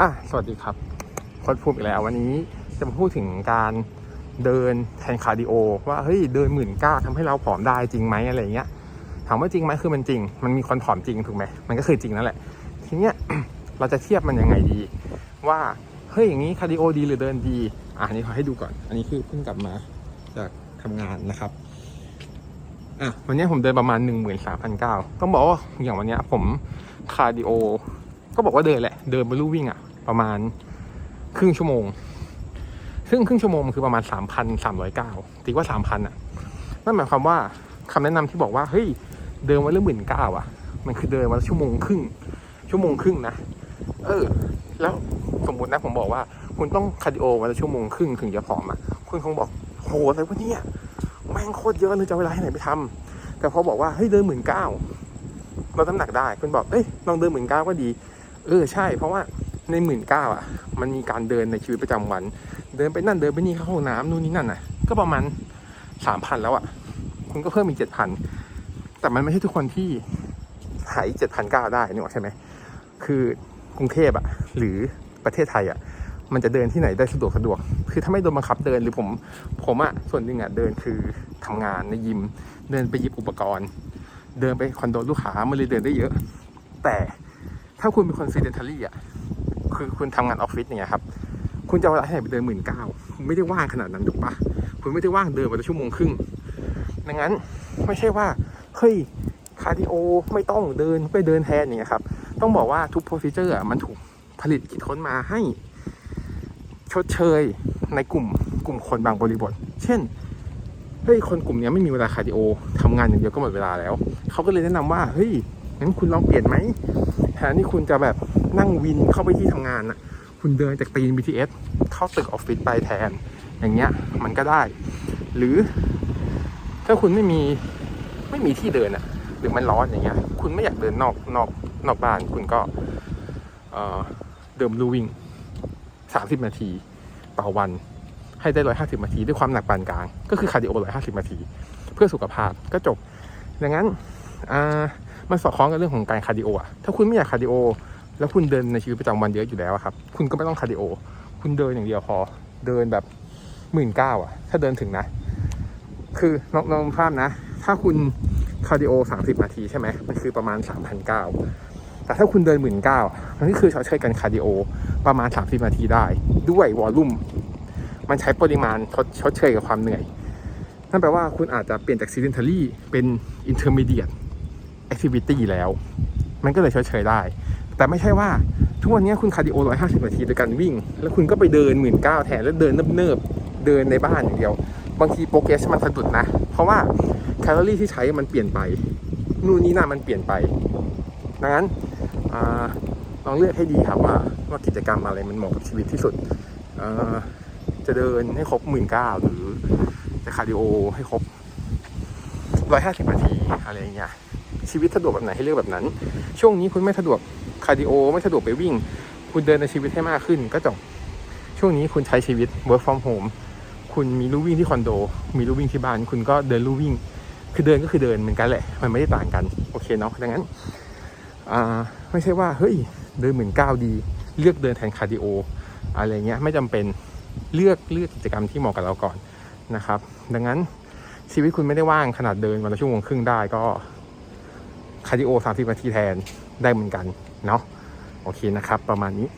อะสวัสดีครับโค้ชภูมิอีกแล้ว วันนี้จะมาพูดถึงการเดินแทนคาร์ดิโอ ว่าเฮ้ยเดินหมื่นก้าทำให้เราผอมได้จริงไหมอะไรเงี้ยถามว่าจริงไหมคือมันจริง มันมีคนผอมจริงถูกไหมมันก็คือจริงนั่นแหละ ทีเนี้ยเราจะเทียบมันยังไงดี ว่าเฮ้ยอย่างนี้คาร์ดิโอดีหรือเดินดีอะอันนี้ขอให้ดูก่อน อันนี้คือเพิ่งกลับมาจากทำงานนะครับอะวันนี้ผมเดินประมาณหนึ่งหมื่นสามพันเก้าต้องบอกว่าอย่างวันเนี้ยผมคาร์ดิโอ ก็บอกว่าเดินแหละ เดินบนลู่วิ่งอะประมาณครึ่งชั่วโมง ซึ่งครึ่งชั่วโมงมันคือประมาณสามพันสามร้อยเก้าตีว่าสามพันอะนั่นหมายความว่าคำแนะนำที่บอกว่าเฮ้ยเดินวันละหมื่นเก้าอะมันคือเดินวันละชั่วโมงครึ่ง ชั่วโมงครึ่งนะ เออ แล้วสมมตินะผมบอกว่า คุณต้องคาร์ดิโอวันละชั่วโมงครึ่งถึงจะผอมอะคุณคงบอกโหอะไรวะเนี่ยแม่งโคตรเยอะเลยจะเวลาที่ไหนไปทำแต่พอบอกว่าเฮ้ยเดินหมื่นเก้าลดน้ำหนักได้คุณบอกเอ้ยลองเดินหมื่นเก้าก็ดี เออใช่ เพราะว่าในหมื่นเก้าอะ มันมีการเดินในชีวิตประจำวัน เดินไปนั่นเดินไปนี่เข้าห้องน้ำนู่นนี่นั่นอะ ก็ประมาณสามพันแล้วอะ คุณก็เพิ่มอีกเจ็ดพันแต่มันไม่ใช่ทุกคนที่หายเจ็ดพันเก้าได้นี่หรอกใช่ไหม คือกรุงเทพอะ หรือประเทศไทยอะ มันจะเดินที่ไหนได้สะดวกสะดวก คือถ้าไม่โดนบังคับเดินหรือผม ผมอะส่วนหนึ่งอะเดินคือทำงานในยิม เดินไปหยิบอุปกรณ์ เดินไปคอนโดลูกค้ามันเลยเดินได้เยอะ แต่ ถ้าคุณเป็นคนซีเดนทารี่อะคือคุณทำงานออฟฟิศเนี่ยครับ คุณจะเอาเวลาที่ไหนไปเดินหมื่นเก้าคุณไม่ได้ว่างขนาดนั้นถูกปะคุณไม่ได้ว่างเดินวันละชั่วโมงครึ่ง ดังนั้นไม่ใช่ว่า เฮ้ย คาร์ดิโอไม่ต้องเดินไปเดินแทนอย่างเงี้ยครับ ต้องบอกว่าทุกโปรซิเจอร์อะมันถูกผลิตคิดค้นมาให้ ชดเชยในกลุ่มกลุ่มคนบางบริบท เช่น เฮ้ย คนกลุ่มนี้ไม่มีเวลาคาร์ดิโอทำงานอย่างเดียวก็หมดเวลาแล้ว เขาก็เลยแนะนำว่า เฮ้ย งั้นคุณลองเปลี่ยนไหม แทนที่คุณจะแบบนั่งวินเข้าไปที่ทำงานน่ะคุณเดินจากตีน BTS เข้าตึกออฟฟิศไปแทน อย่างเงี้ยมันก็ได้ หรือ ถ้าคุณไม่มีไม่มีที่เดินอะหรือมันร้อนอย่างเงี้ย คุณไม่อยากเดินนอกนอกนอกบ้าน คุณก็เอ่อเดิมลูวิ่งสามสิบนาทีต่อวันให้ได้ร้อยห้าสิบนาทีด้วยความหนักปานกลาง ก็คือคาร์ดิโอร้อยห้าสิบนาที เพื่อสุขภาพก็จบ ดังนั้นอ่า มันสอดคล้องกับเรื่องของการคาร์ดิโออะถ้าคุณไม่อยากคาร์ดิโอ แล้วคุณเดินในชีวิตประจำวันเยอะอยู่แล้วครับ คุณก็ไม่ต้องคาร์ดิโอ คุณเดินอย่างเดียวพอ เดินแบบหมื่นเก้าอะถ้าเดินถึงนะ คือลองลองภาพนะ ถ้าคุณคาร์ดิโอสามสิบนาทีใช่ไหมมันคือประมาณสามพันเก้าแต่ถ้าคุณเดินหมื่นเก้ามันก็คือชดเชยกันคาร์ดิโอประมาณสามสิบนาทีได้ ด้วยวอลลุ่ม มันใช้ปริมาณชดชดเชยกับความเหนื่อย นั่นแปลว่าคุณอาจจะเปลี่ยนจาก sedentary เป็น intermediate activity แล้ว มันก็เลยเชยได้ แต่ไม่ใช่ว่าทุกวันนี้คุณคาร์ดิโอ 150 นาทีโดยการวิ่ง แล้วคุณก็ไปเดิน1 9ื่นเก้าแทนแล้วเดินเนิบๆ เดินในบ้านอย่างเดียว บางทีโปรเกรสมันสะดุดนะ เพราะว่าแคลอรี่ที่ใช้มันเปลี่ยนไป นู่นนี่นั่นมันเปลี่ยนไป ดังนั้นอลองเลือกให้ดีครับว่าว่ากิจกรรมอะไรมันเหมาะกับชีวิตที่สุด จะเดินให้ครบหมื่นเก้าหรือจะคาร์ดิโอให้ครบร้อยห้าสิบนาทีอะไรอย่างเงี้ย ชีวิตสะดวกแบบไหนให้เลือกแบบนั้น ช่วงนี้คุณไม่สะดวกคาร์ดิโอไม่สะดวกไปวิ่ง คุณเดินในชีวิตให้มากขึ้นก็จบช่วงนี้คุณใช้ชีวิต work from home คุณมีลู่วิ่งที่คอนโด มีลู่วิ่งที่บ้าน คุณก็เดินลู่วิ่ง คือเดินก็คือเดินเหมือนกันแหละ มันไม่ได้ต่างกัน โอเคเนาะ ดังนั้น อ่า ไม่ใช่ว่า เฮ้ย เดินหมื่นเก้าดี เลือกเดินแทนคาร์ดิโอ อะไรเงี้ย ไม่จำเป็น เลือกเลือกกิจกรรมที่เหมาะกับเราก่อนนะครับ ดังนั้นชีวิตคุณไม่ได้ว่างขนาดเดินวันละชั่วโมงครึ่งได้ก็ คาร์ดิโอ 30 นาทีแทนได้เหมือนกันเนาะโอเคนะครับ ประมาณนี้